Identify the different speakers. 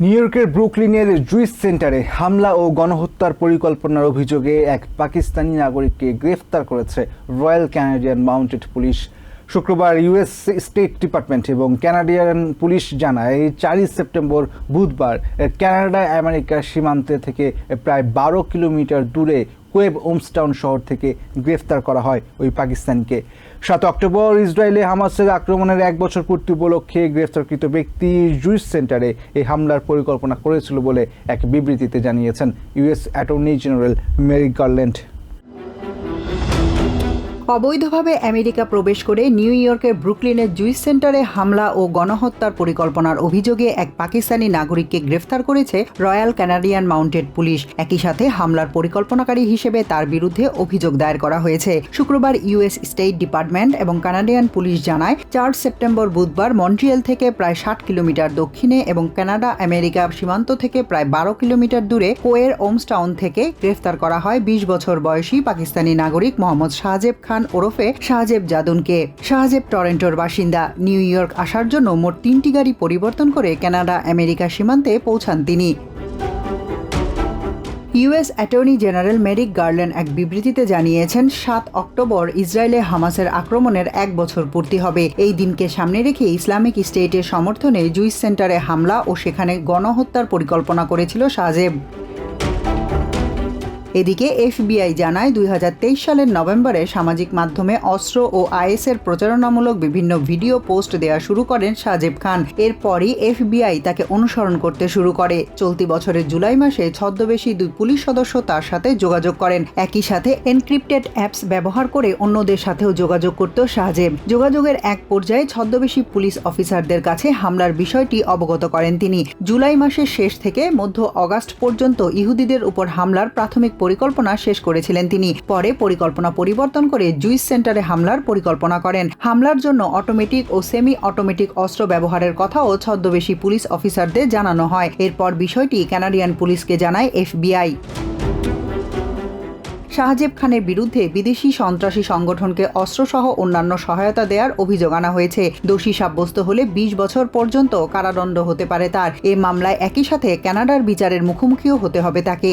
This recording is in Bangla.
Speaker 1: নিউ ইয়র্কের ব্রুকলিনের জুইস সেন্টারে হামলা ও গণহত্যার পরিকল্পনার অভিযোগে এক পাকিস্তানি নাগরিককে গ্রেফতার করেছে রয়্যাল ক্যানাডিয়ান মাউন্টেড পুলিশ শুক্রবার ইউএস স্টেট ডিপার্টমেন্ট এবং ক্যানাডিয়ান পুলিশ জানায় চারই সেপ্টেম্বর বুধবার ক্যানাডা আমেরিকার সীমান্তে থেকে প্রায় বারো কিলোমিটার দূরে কোয়েব ওমসটাউন শহর থেকে গ্রেফতার করা হয় ওই পাকিস্তানকে। সাত অক্টোবর ইসরায়েলে হামাসের আক্রমণের এক বছর পূর্তি উপলক্ষে গ্রেফতারকৃত ব্যক্তি জুইস সেন্টারে এই হামলার পরিকল্পনা করেছিল বলে এক বিবৃতিতে জানিয়েছেন US attorney general Merrick Garland.
Speaker 2: অবৈধভাবে আমেরিকা প্রবেশ করে নিউ ইয়র্কের ব্রুকলিনের জুইস সেন্টারে হামলা ও গণহত্যার পরিকল্পনার অভিযোগে এক পাকিস্তানি নাগরিককে গ্রেফতার করেছে রয়্যাল কানাডিয়ান মাউন্টেড পুলিশ। একই সাথে হামলার পরিকল্পনাকারী হিসেবে তার বিরুদ্ধে অভিযোগ দায়ের করা হয়েছে। শুক্রবার ইউএস স্টেট ডিপার্টমেন্ট এবং কানাডিয়ান পুলিশ জানায়, চার সেপ্টেম্বর বুধবার মন্ট্রিয়েল থেকে প্রায় ষাট কিলোমিটার দক্ষিণে এবং কানাডা আমেরিকা সীমান্ত থেকে প্রায় বারো কিলোমিটার দূরে কোয়ের ওমস্টাউন থেকে গ্রেফতার করা হয় বিশ বছর বয়সী পাকিস্তানি নাগরিক মোহাম্মদ শাহজেব খান। ওরফে শাহজেব জাদুনকে। শাহজেব টরেন্টোর বাসিন্দা। নিউ ইয়র্ক আসার জন্য মোট তিনটি গাড়ি পরিবর্তন করে কানাডা, আমেরিকা সীমান্তে পৌঁছান তিনি। US attorney general Merrick Garland এক বিবৃতিতে জানিয়েছেন, সাত অক্টোবর ইসরায়েলে হামাসের আক্রমণের এক বছর পূর্তি হবে। এই দিনকে সামনে রেখে ইসলামিক স্টেটের সমর্থনে জুইস সেন্টারে হামলা ও সেখানে গণহত্যার পরিকল্পনা করেছিল শাহজেব। এদিকে এফবিআই জানায়, দুই হাজার তেইশ সালের নভেম্বরে সামাজিক মাধ্যমে অস্ত্র ও আইএসের প্রচারণামূলক বিভিন্ন ভিডিও পোস্ট দেওয়া শুরু করেন সাজেব খান। এরপরই এফবিআই তাকে অনুসরণ করতে শুরু করে। চলতি বছরের জুলাই মাসে ছদ্মবেশী দুই পুলিশ সদস্য তার সাথে যোগাযোগ করেন। একই সাথে এনক্রিপ্টেড অ্যাপস ব্যবহার করে অন্যদের সাথেও যোগাযোগ করত শাহজেব যোগাযোগের এক পর্যায়ে ছদ্মবেশী পুলিশ অফিসারদের কাছে হামলার বিষয়টি অবগত করেন তিনি। জুলাই মাসের শেষ থেকে মধ্য অগাস্ট পর্যন্ত ইহুদিদের উপর হামলার প্রাথমিক পরিকল্পনা শেষ করেছিলেন তিনি। পরে পরিকল্পনা পরিবর্তন করে জুইস সেন্টারে হামলার পরিকল্পনা করেন। হামলার জন্য অটোমেটিক ও সেমি অটোমেটিক অস্ত্র ব্যবহারের কথাও ছদ্মবেশী পুলিশ অফিসারদের জানানো হয়। এরপর বিষয়টি কানাডিয়ান পুলিশকে জানায় এফবিআই। শাহজেব খানের বিরুদ্ধে বিদেশি সন্ত্রাসী সংগঠনকে অস্ত্রসহ অন্যান্য সহায়তা দেওয়ার অভিযোগ আনা হয়েছে। দোষী সাব্যস্ত হলে ২০ বছর পর্যন্ত কারাদণ্ড হতে পারে তার। এ মামলায় একই সাথে কানাডার বিচারের মুখোমুখিও হতে হবে তাকে।